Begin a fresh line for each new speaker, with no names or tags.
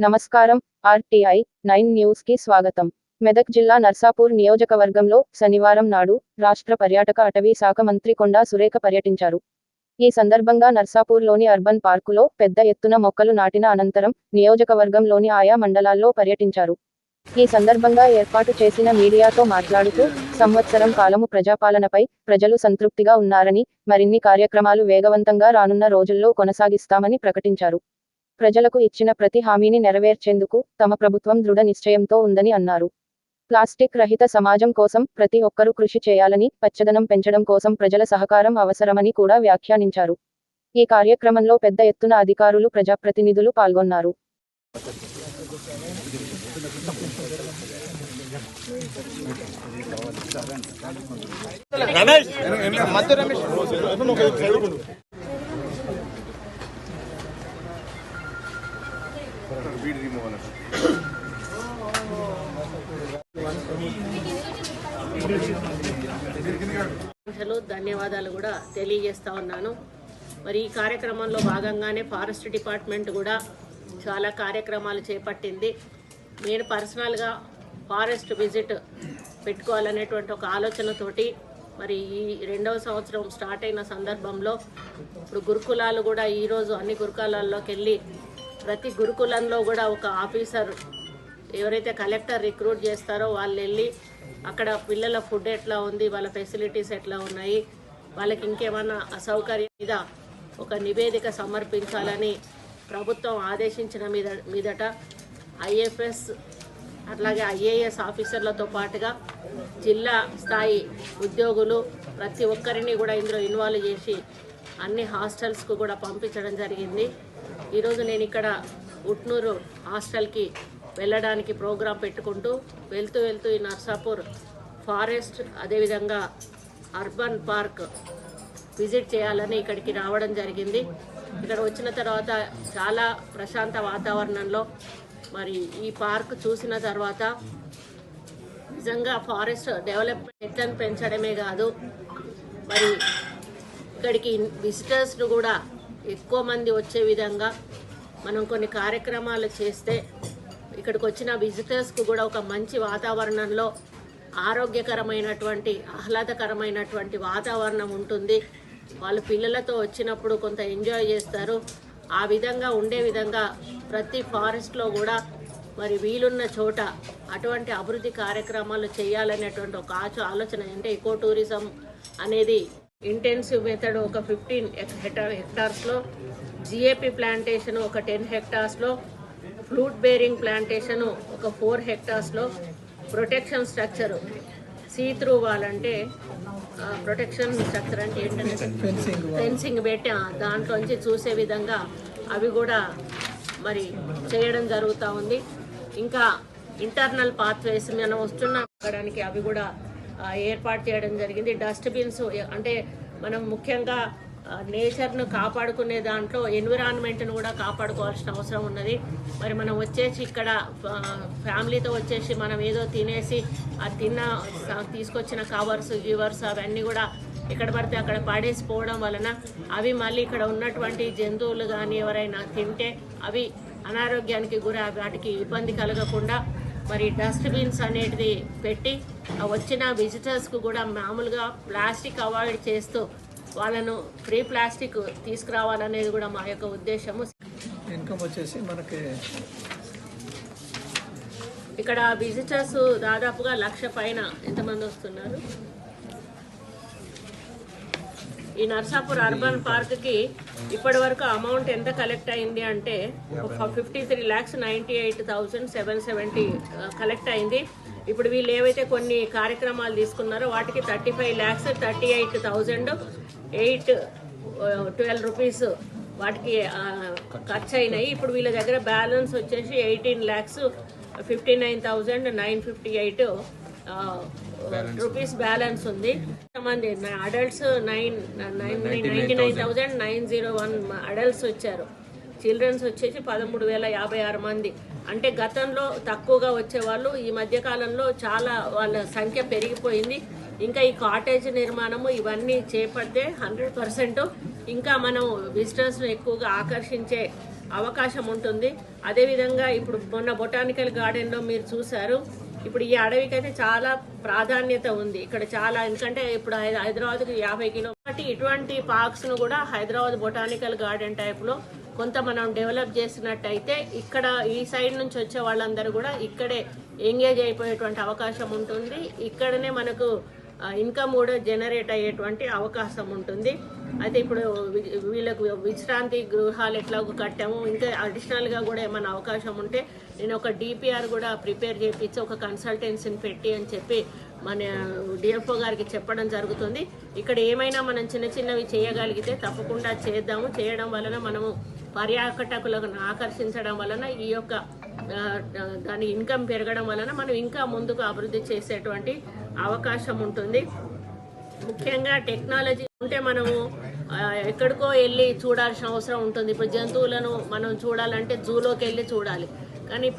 నమస్కారం RTI nine న్యూస్కి స్వాగతం. మెదక్ జిల్లా నర్సాపూర్ నియోజకవర్గంలో శనివారం నాడు రాష్ట్ర పర్యాటక అటవీ శాఖ మంత్రి కొండా సురేఖ పర్యటించారు. ఈ సందర్భంగా నర్సాపూర్లోని అర్బన్ పార్కులో పెద్ద ఎత్తున మొక్కలు నాటిన అనంతరం నియోజకవర్గంలోని ఆయా మండలాల్లో పర్యటించారు. ఈ సందర్భంగా ఏర్పాటు చేసిన మీడియాతో మాట్లాడుతూ సంవత్సరం కాలము ప్రజాపాలనపై ప్రజలు సంతృప్తిగా ఉన్నారని మరిన్ని కార్యక్రమాలు వేగవంతంగా రానున్న రోజుల్లో కొనసాగిస్తామని ప్రకటించారు. ప్రజలకు ఇచ్చిన ప్రతి హామీని నెరవేర్చేందుకు తమ ప్రభుత్వం దృఢ నిశ్చయంతో ఉందని అన్నారు. ప్లాస్టిక్ రహిత సమాజం కోసం ప్రతి ఒక్కరూ కృషి చేయాలని పచ్చదనం పెంచడం కోసం ప్రజల సహకారం అవసరమని కూడా వ్యాఖ్యానించారు. ఈ కార్యక్రమంలో పెద్ద ఎత్తున అధికారులు ప్రజాప్రతినిధులు పాల్గొన్నారు.
రమేష్!
మధ్య
ధన్యవాదాలు కూడా తెలియజేస్తా ఉన్నాను. మరి ఈ కార్యక్రమంలో భాగంగానే ఫారెస్ట్ డిపార్ట్మెంట్ కూడా చాలా కార్యక్రమాలు చేపట్టింది. నేను పర్సనల్గా ఫారెస్ట్ విజిట్ పెట్టుకోవాలనేటువంటి ఒక ఆలోచనతోటి మరి ఈ రెండవ సంవత్సరం స్టార్ట్ అయిన సందర్భంలో ఇప్పుడు గురుకులాలు కూడా ఈరోజు అన్ని గురుకులాల్లోకి వెళ్ళి ప్రతి గురుకులంలో కూడా ఒక ఆఫీసర్ ఎవరైతే కలెక్టర్ రిక్రూట్ చేస్తారో వాళ్ళు వెళ్ళి అక్కడ పిల్లల ఫుడ్ ఎట్లా ఉంది వాళ్ళ ఫెసిలిటీస్ ఎట్లా ఉన్నాయి వాళ్ళకి ఇంకేమన్నా అసౌకర్యం మీద ఒక నివేదిక సమర్పించాలని ప్రభుత్వం ఆదేశించిన మీద మీదట ఐఎఫ్ఎస్ అట్లాగే ఐఏఎస్ ఆఫీసర్లతో పాటుగా జిల్లా స్థాయి ఉద్యోగులు ప్రతి ఒక్కరిని కూడా ఇందులో ఇన్వాల్వ్ చేసి అన్ని హాస్టల్స్కు కూడా పంపించడం జరిగింది. ఈరోజు నేను ఇక్కడ ఉట్నూరు హాస్టల్కి వెళ్ళడానికి ప్రోగ్రాం పెట్టుకుంటూ వెళ్తూ వెళ్తూ ఈ నర్సాపూర్ ఫారెస్ట్ అదేవిధంగా అర్బన్ పార్క్ విజిట్ చేయాలని ఇక్కడికి రావడం జరిగింది. ఇక్కడ వచ్చిన తర్వాత చాలా ప్రశాంత వాతావరణంలో మరి ఈ పార్క్ చూసిన తర్వాత నిజంగా ఫారెస్ట్ డెవలప్మెంట్ ఎట్లను పెంచడమే కాదు మరి ఇక్కడికి విజిటర్స్ను కూడా ఎక్కువ మంది వచ్చే విధంగా మనం కొన్ని కార్యక్రమాలు చేస్తే ఇక్కడికి వచ్చిన విజిటర్స్కు కూడా ఒక మంచి వాతావరణంలో ఆరోగ్యకరమైనటువంటి ఆహ్లాదకరమైనటువంటి వాతావరణం ఉంటుంది. వాళ్ళు పిల్లలతో వచ్చినప్పుడు కొంత ఎంజాయ్ చేస్తారు. ఆ విధంగా ఉండే విధంగా ప్రతి ఫారెస్ట్లో కూడా మరి వీలున్న చోట అటువంటి అభివృద్ధి కార్యక్రమాలు చేయాలనేటువంటి ఒక ఆచ ఆలోచన అంటే ఎకో టూరిజం అనేది ఇంటెన్సివ్ మెథడ్ ఒక ఫిఫ్టీన్ హెక్టార్ హెక్టార్స్లో జిఏపి ప్లాంటేషన్ ఒక టెన్ హెక్టార్స్లో ఫ్లూట్ బేరింగ్ ప్లాంటేషన్ ఒక four హెక్టార్స్లో protection structure see through wall అంటే ప్రొటెక్షన్ స్ట్రక్చర్ అంటే ఏంటంటే ఫెన్సింగ్ పెట్టి దాంట్లోంచి చూసే విధంగా అవి కూడా మరి చేయడం జరుగుతూ ఉంది. ఇంకా ఇంటర్నల్ పాత్వేస్ మనం వస్తున్న. అవి కూడా ఏర్పాటు చేయడం జరిగింది. డస్ట్బిన్స్ అంటే మనం ముఖ్యంగా నేచర్ను కాపాడుకునే దాంట్లో ఎన్విరాన్మెంట్ను కూడా కాపాడుకోవాల్సిన అవసరం ఉన్నది. మరి మనం వచ్చేసి ఇక్కడ ఫ్యామిలీతో వచ్చేసి మనం ఏదో తినేసి ఆ తిన్న తీసుకొచ్చిన కవర్స్ గివర్స్ అవన్నీ కూడా ఎక్కడ పడితే అక్కడ పడేసిపోవడం వలన అవి మళ్ళీ ఇక్కడ ఉన్నటువంటి జంతువులు కానీ ఎవరైనా తింటే అవి అనారోగ్యానికి గురి వాటికి ఇబ్బంది కలగకుండా మరి డస్ట్బిన్స్ అనేది పెట్టి వచ్చిన విజిటర్స్కు కూడా మామూలుగా ప్లాస్టిక్ అవాయిడ్ చేస్తూ వాళ్ళను ఫ్రీ ప్లాస్టిక్ తీసుకురావాలనేది కూడా మా యొక్క ఉద్దేశము.
ఇన్కమ్ వచ్చేసి మనకి
ఇక్కడ విజిటర్స్ దాదాపుగా లక్ష పైన ఎంతమంది వస్తున్నారు? ఈ నర్సాపూర్ అర్బన్ పార్క్కి ఇప్పటి వరకు అమౌంట్ ఎంత కలెక్ట్ అయింది అంటే fifty three lakhs ninety eight thousand seven seventy collect అయింది. ఇప్పుడు వీళ్ళు ఏవైతే కొన్ని కార్యక్రమాలు తీసుకున్నారో వాటికి thirty five lakhs thirty eight thousand eight twelve rupees వాటికి ఖర్చు అయినాయి ఇప్పుడు వీళ్ళ దగ్గర బ్యాలెన్స్ వచ్చేసి eighteen lakhs fifty nine thousand nine fifty eight rupees balance ఉంది. మంది adults nine nine ninety nine thousand nine zero one adults వచ్చారు. చిల్డ్రన్స్ వచ్చేసి పదమూడు వేల యాభై ఆరు మంది. అంటే గతంలో తక్కువగా వచ్చేవాళ్ళు ఈ మధ్యకాలంలో చాలా వాళ్ళ సంఖ్య పెరిగిపోయింది. ఇంకా ఈ కాటేజ్ నిర్మాణము ఇవన్నీ చేపడితే హండ్రెడ్ పర్సెంట్ ఇంకా మనం విజిటర్స్ను ఎక్కువగా ఆకర్షించే అవకాశం ఉంటుంది. అదేవిధంగా ఇప్పుడు మొన్న బొటానికల్ గార్డెన్లో మీరు చూశారు ఇప్పుడు ఈ అడవికి అయితే చాలా ప్రాధాన్యత ఉంది. ఇక్కడ చాలా ఎందుకంటే ఇప్పుడు హై- హైదరాబాద్కి యాభై కిలో కాబట్టి ఇటువంటి పార్క్స్ను కూడా హైదరాబాద్ బొటానికల్ గార్డెన్ టైప్లో కొంత మనం డెవలప్ చేసినట్టయితే ఇక్కడ ఈ సైడ్ నుంచి వచ్చే వాళ్ళందరూ కూడా ఇక్కడే ఎంగేజ్ అయిపోయేటువంటి అవకాశం ఉంటుంది. ఇక్కడనే మనకు ఇన్కమ్ కూడా జనరేట్ అయ్యేటువంటి అవకాశం ఉంటుంది. అయితే ఇప్పుడు వీళ్ళకు విశ్రాంతి గృహాలు ఎట్లాగో కట్టాము ఇంకా అడిషనల్గా కూడా ఏమైనా అవకాశం ఉంటే నేను ఒక డిపిఆర్ కూడా ప్రిపేర్ చేయించి ఒక కన్సల్టెన్సీని పెట్టి అని చెప్పి మన డిఎఫ్ఓ గారికి చెప్పడం జరుగుతుంది. ఇక్కడ ఏమైనా మనం చిన్న చిన్నవి చేయగలిగితే తప్పకుండా చేద్దాము. చేయడం వలన మనము పర్యాటకులను ఆకర్షించడం వలన ఈ యొక్క దాని ఇన్కమ్ పెరగడం వలన మనం ఇంకా ముందుకు అభివృద్ధి చేసేటువంటి అవకాశం ఉంటుంది. ముఖ్యంగా టెక్నాలజీ ఉంటే మనము ఎక్కడికో వెళ్ళి చూడాల్సిన అవసరం ఉంటుంది. ఇప్పుడు జంతువులను మనం చూడాలంటే జూలోకి వెళ్ళి చూడాలి. కానీ ఇప్పుడు